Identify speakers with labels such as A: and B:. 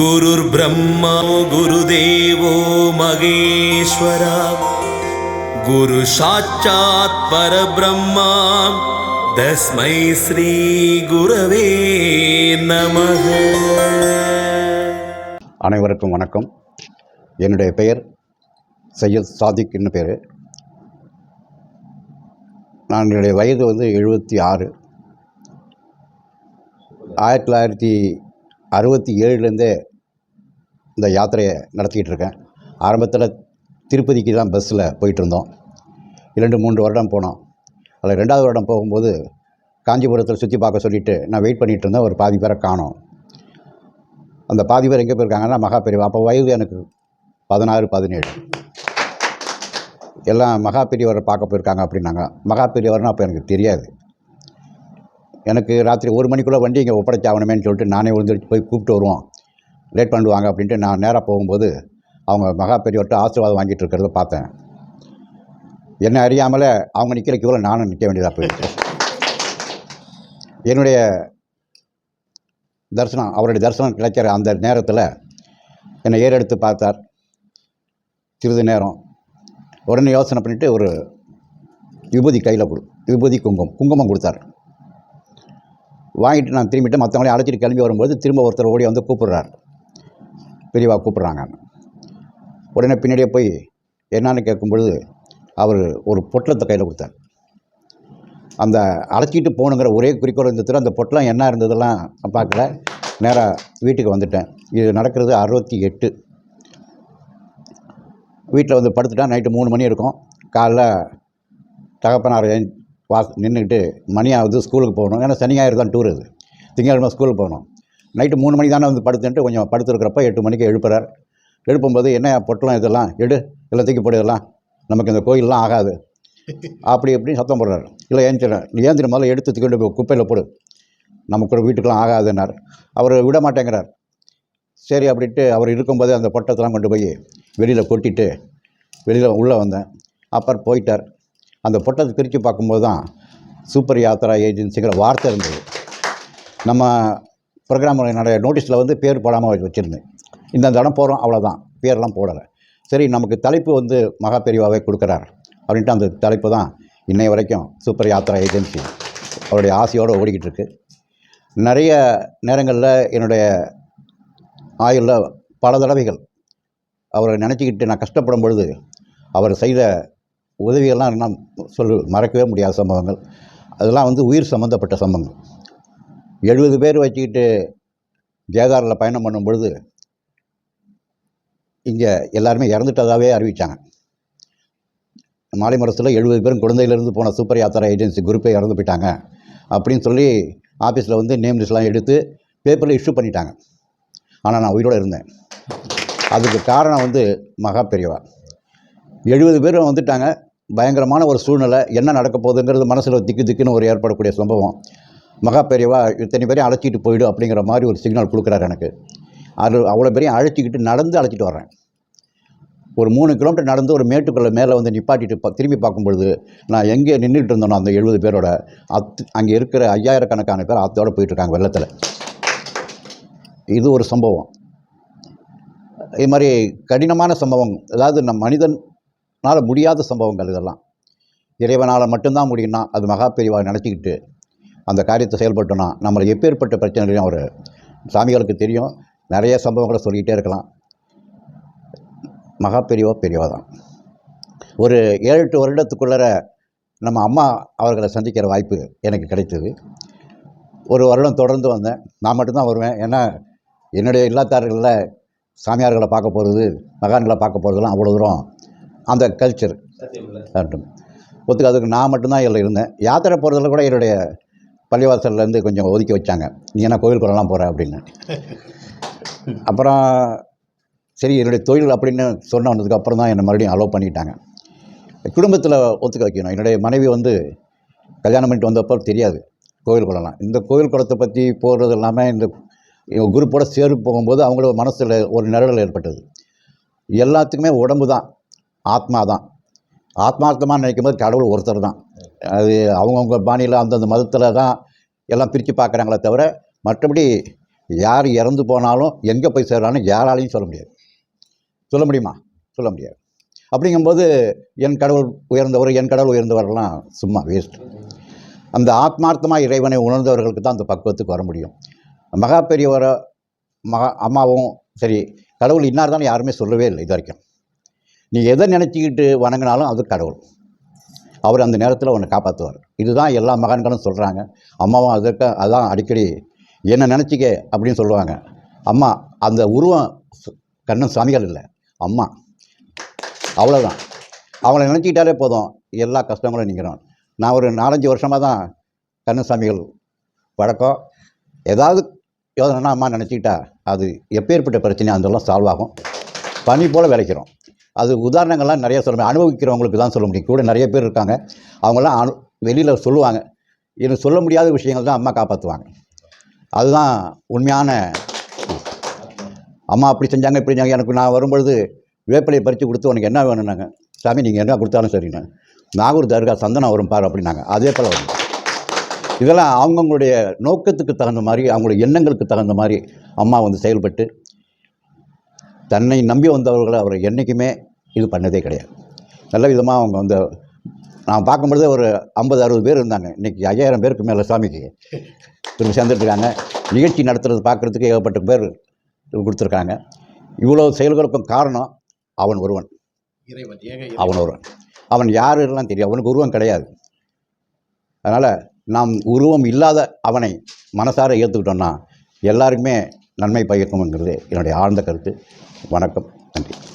A: गुरुर्ब्रह्मा गुरुदेवो महेश्वरा गुरुसाक्षात् परब्रह्मा तस्मै श्रीगुरवे नमः
B: அனைவருக்கும் வணக்கம் என்னுடைய பெயர் சையத் சாதிக் என்ன பேர் நான் என்னுடைய வயது வந்து எழுபத்தி ஆறு ஆயிரத்தி தொள்ளாயிரத்தி அறுபத்தி ஏழுலேருந்தே இந்த யாத்திரையை நடத்திக்கிட்டு இருக்கேன் ஆரம்பத்தில் திருப்பதிக்கு தான் பஸ்ஸில் போயிட்டு இருந்தோம் இரண்டு மூன்று வருடம் போனோம். அதில் ரெண்டாவது வருடம் போகும்போது காஞ்சிபுரத்தில் சுற்றி பார்க்க சொல்லிவிட்டு நான் வெயிட் பண்ணிகிட்டு இருந்தேன் ஒரு பாதி பேரை காணோம். அந்த பாதி பேர் எங்கே போயிருக்காங்கன்னா மகா பெரியவா அப்போ வயது எனக்கு பதினாறு பதினேழு. எல்லாம் மகா பெரியவரை பார்க்க போயிருக்காங்க அப்படின்னாங்க. மகா பெரியவர்னு அப்போ எனக்கு தெரியாது. எனக்கு ராத்திரி ஒரு மணிக்குள்ளே வண்டி இங்கே ஒப்படைச்சாகணுமேனு சொல்லிட்டு நானே விழுந்து போய் கூப்பிட்டு வருவோம். லேட் பண்ணுவாங்க அப்படின்ட்டு நான் நேராக போகும்போது அவங்க மகா பெரியவர்கிட்ட ஆசீர்வாதம் வாங்கிட்டு இருக்கிறத பார்த்தேன். என்னை அறியாமலே அவங்க நிற்கிற கியூவில் நானும் நிற்க வேண்டியதாக போயிடுச்சு. என்னுடைய தரிசனம் அவருடைய தரிசனம் கிடைக்கிற அந்த நேரத்தில் என்னை ஏறெடுத்து பார்த்தார். சிறிது நேரம். உடனே யோசனை பண்ணிவிட்டு ஒரு விபூதி கையில் கொடு விபூதி குங்குமம் குங்குமம் கொடுத்தார். வாங்கிட்டு நான் திரும்பிட்டு மற்றவங்களையும் அழைச்சிட்டு கிளம்பி வரும்போது திரும்ப ஒருத்தர் ஓடி வந்து கூப்பிடுறார். பிரிவாக கூப்பிட்றாங்க. உடனே பின்னாடியே போய் என்னன்னு கேட்கும்பொழுது அவர் ஒரு பொட்டலத்தை கையில் கொடுத்தார். அந்த அழைச்சிட்டு போகணுங்கிற ஒரே குறிக்கோள் இருந்தது அந்த பொட்டலம் என்ன இருந்ததெல்லாம் பார்க்கல. நேராக வீட்டுக்கு வந்துட்டேன். இது நடக்கிறது அறுபத்தி எட்டு. வீட்டில் வந்து படுத்துட்டா நைட்டு மூணு மணி இருக்கும். காலைல தகப்பனார் ஏன் வாஸ் நின்றுக்கிட்டு மணி ஆகுது ஸ்கூலுக்கு போகணும். ஏன்னா சனி ஞாயிறு தான் டூர் அது. திங்கக்கிழமை ஸ்கூலுக்கு போகணும். நைட்டு மூணு மணி தானே வந்து படுத்துட்டு கொஞ்சம் படுத்துருக்கிறப்ப எட்டு மணிக்கு எழுப்புறார். எழுப்பும்போது என்ன பொட்டலாம் இதெல்லாம்? எடு எல்லாம் தூக்கி போடு இதெல்லாம். நமக்கு இந்த கோயிலெலாம் ஆகாது. அப்படி இப்படின்னு சத்தம் போடுறாரு. இல்லை ஏந்திரன் ஏந்திர முதல்ல எடுத்து தூக்கிட்டு போய் குப்பையில் போடு. நமக்கு ஒரு வீட்டுக்கெலாம் ஆகாதுன்னார். அவர் விட மாட்டேங்கிறார். சரி அப்படின்ட்டு அவர் இருக்கும்போதே அந்த பொட்டத்தெல்லாம் கொண்டு போய் வெளியில் கொட்டிட்டு வெளியில் உள்ளே வந்தேன். அப்புறம் போயிட்டார். அந்த பொட்டத்தை பிரித்து பார்க்கும்போது தான் சூப்பர் யாத்ரா ஏஜென்சிங்கிற வார்த்தை இருந்தது. நம்ம ப்ரோக்ராம் என்னுடைய நோட்டீஸில் வந்து பேர் போடாமல் வச்சுருந்தேன் இந்த இடம் போகிறோம் அவ்வளோதான் பேரெலாம் போடலை. சரி நமக்கு தலைப்பு வந்து மகா பெரிவாவே கொடுக்குறார். அப்படின்ட்டு அந்த தலைப்பு தான் இன்னை வரைக்கும் சூப்பர் யாத்ரா ஏஜென்சி அவருடைய ஆசையோடு ஓடிக்கிட்டு இருக்கு. நிறைய நேரங்களில் என்னுடைய ஆயுளில் பல தடவைகள் அவரை நினச்சிக்கிட்டு நான் கஷ்டப்படும் பொழுது அவர் செய்த உதவிகள்லாம் நான் சொல்லு மறக்கவே முடியாத சம்பவங்கள். அதெல்லாம் வந்து உயிர் சம்மந்தப்பட்ட சம்பவங்கள். எழுபது பேர் வச்சுக்கிட்டு ஜேதாரில் பயணம் பண்ணும் பொழுது இங்கே எல்லாருமே இறந்துட்டதாகவே அறிவித்தாங்க மாலைமரத்தில் எழுபது பேரும் குழந்தையிலேருந்து போன சூப்பர் யாத்திரா ஏஜென்சி குரூப்பே இறந்து போயிட்டாங்க அப்படின்னு சொல்லி ஆஃபீஸில் வந்து நேம் லிஸ்ட்லாம் எடுத்து பேப்பரில் இஷ்யூ பண்ணிட்டாங்க. ஆனால் நான் உயிரோடு இருந்தேன். அதுக்கு காரணம் வந்து மகா பெரியவா. எழுபது பேரும் வந்துட்டாங்க. பயங்கரமான ஒரு சூழ்நிலை. என்ன நடக்க போகுதுங்கிறது மனசில் திக்கு திக்குன்னு ஒரு ஏற்படக்கூடிய சம்பவம். மகா பெரியவா இத்தனை பேரையும் அழைச்சிட்டு போயிடு அப்படிங்கிற மாதிரி ஒரு சிக்னல் கொடுக்குறாரு எனக்கு. அது அவ்வளோ பேரையும் அழைச்சிக்கிட்டு நடந்து அழைச்சிட்டு வர்றேன். ஒரு மூணு கிலோமீட்டர் நடந்து ஒரு மேட்டுக்குள்ள மேலே வந்து நிப்பாட்டிட்டு பா திரும்பி பார்க்கும்பொழுது நான் எங்கே நின்றுட்டு இருந்தேனோ அந்த எழுபது பேரோட அத் அங்கே இருக்கிற ஐயாயிரக்கணக்கான பேர் அத்தோடு போயிட்டுருக்காங்க வெள்ளத்தில். இது ஒரு சம்பவம். இது மாதிரி கடினமான சம்பவம். அதாவது நம் மனிதனால் முடியாத சம்பவங்கள் இதெல்லாம். இறைவனால் மட்டும்தான் முடியும்னா அது மகா பெரியவா நினச்சிக்கிட்டு அந்த காரியத்தை செயல்பட்டோன்னா நம்மளை எப்பேற்பட்ட பிரச்சனைகளையும் அவர் சாமிகளுக்கு தெரியும். நிறைய சம்பவங்களை சொல்லிக்கிட்டே இருக்கலாம். மகா பெரியவா பெரியவா தான். ஒரு ஏழு எட்டு வருடத்துக்குள்ளர நம்ம அம்மா அவர்களை சந்திக்கிற வாய்ப்பு எனக்கு கிடைத்தது. ஒரு வருடம் தொடர்ந்து வந்தேன். நான் மட்டும்தான் வருவேன். ஏன்னா என்னுடைய இல்லத்தார்களில் சாமியார்களை பார்க்க போகிறது மகான்களை பார்க்க போகிறதுலாம் அவ்வளோ தூரம் அந்த கல்ச்சர் ஒத்துக்கு அதுக்கு நான் மட்டும்தான் இதில் இருந்தேன். யாத்திரை போகிறதுல கூட என்னுடைய பள்ளிவாசல்லேருந்து கொஞ்சம் ஒதுக்கி வச்சாங்க. நீ என்ன கோவில் குளம்லாம் போகிற அப்படின்னு. அப்புறம் சரி என்னுடைய தொழில் அப்படின்னு சொன்ன வந்ததுக்கப்புறம் தான் என்னை மறுபடியும் அலோவ் பண்ணிட்டாங்க. குடும்பத்தில் ஒத்துக்க வைக்கணும். என்னுடைய மனைவி வந்து கல்யாணம் பண்ணிட்டு வந்தப்போ தெரியாது கோவில் குளம்லாம் இந்த கோவில் குளத்தை பற்றி போகிறது இல்லாமல் இந்த குரூப்போட சேர்ந்து போகும்போது அவங்களோட மனசில் ஒரு நிழல் ஏற்பட்டது. எல்லாத்துக்குமே உடம்பு தான். ஆத்மா தான். ஆத்மார்த்தமாக நினைக்கும் போது கடவுள் ஒருத்தர் தான். அது அவங்கவுங்க பாணியில் அந்தந்த மதத்தில் தான் எல்லாம் பிரித்து பார்க்குறாங்களே தவிர மற்றபடி யார் இறந்து போனாலும் எங்கே போய் சேர்றான்னு யாராலையும் சொல்ல முடியாது. சொல்ல முடியுமா? சொல்ல முடியாது. அப்படிங்கும்போது என் கடவுள் உயர்ந்தவர் என் கடவுள் உயர்ந்தவர்லாம் சும்மா வேஸ்ட் அந்த ஆத்மார்த்தமாக இறைவனை உணர்ந்தவர்களுக்கு தான் அந்த பக்குவத்துக்கு வர முடியும். மகா பெரியவரை மகா அம்மாவும் சரி கடவுள் இன்னார் தான் யாருமே சொல்லவே இல்லை இது வரைக்கும் நீ எதை நினச்சிக்கிட்டு வணங்கினாலும் அது கடவுள். அவர் அந்த நேரத்தில் உன்னை காப்பாற்றுவார் இதுதான் எல்லா மகான்களும் சொல்கிறாங்க அம்மாவும் அதற்கு அதான் அடிக்கடி என்ன நினச்சிக்க அப்படின்னு சொல்லுவாங்க. அம்மா அந்த உருவம் கண்ணன் சாமிகள் இல்லை. அம்மா அவ்வளோதான் அவளை நினச்சிக்கிட்டாலே போதும். எல்லா கஷ்டங்களும் நீங்கிறோம். நான் ஒரு நாலஞ்சு வருஷமாக தான் கண்ணசாமிகள் வழக்கம். ஏதாவது யோசனைனா அம்மா நினச்சிக்கிட்டா அது எப்பேற்பட்ட பிரச்சனையும் அதெல்லாம் சால்வ் ஆகும். பனி போல் விளைக்கிறோம். அது உதாரணங்கள்லாம் நிறைய சொல்ல முடியும். அனுபவிக்கிறவங்களுக்கு தான் சொல்ல முடியும். கூட நிறைய பேர் இருக்காங்க. அவங்களாம் அனு வெளியில் சொல்லுவாங்க. எனக்கு சொல்ல முடியாத விஷயங்கள் தான் அம்மா காப்பாற்றுவாங்க அதுதான் உண்மையான அம்மா அப்படி செஞ்சாங்க இப்படி செஞ்சாங்க. எனக்கு நான் வரும்பொழுது வேப்பிலையை பறித்து கொடுத்து உனக்கு என்ன வேணும்னாங்க சாமி நீங்கள் என்ன கொடுத்தாலும் சரிண்ணே நாகூர் தர்கா சந்தனம் வரும் பாரு அப்படின்னாங்க. அதே போல் வரும். இதெல்லாம் அவங்கவுங்களுடைய நோக்கத்துக்கு தகுந்த மாதிரி அவங்களுடைய எண்ணங்களுக்கு தகுந்த மாதிரி அம்மா வந்து செயல்பட்டு தன்னை நம்பி வந்தவர்களை அவர் என்றைக்குமே இது பண்ணதே கிடையாது. நல்ல விதமாக அவங்க வந்து நான் பார்க்கும்பொழுது ஒரு ஐம்பது அறுபது பேர் இருந்தாங்க. இன்றைக்கி ஐயாயிரம் பேருக்கு மேலே சாமிக்கு திரும்ப சேர்ந்துட்டுருக்காங்க நிகழ்ச்சி நடத்துறது பார்க்குறதுக்கு ஏகப்பட்ட பேர் கொடுத்துருக்காங்க. இவ்வளோ செயல்களுக்கும் காரணம் அவன் ஒருவன். அவன் ஒருவன். அவன் யாருலாம் தெரியும் அவனுக்கு உருவம் கிடையாது. அதனால் நாம் உருவம் இல்லாத அவனை மனசார ஏற்றுக்கிட்டோம்னா எல்லாருக்குமே நன்மை பயக்கும்ங்கிறது என்னுடைய ஆழ்ந்த கருத்து. வணக்கம். நன்றி.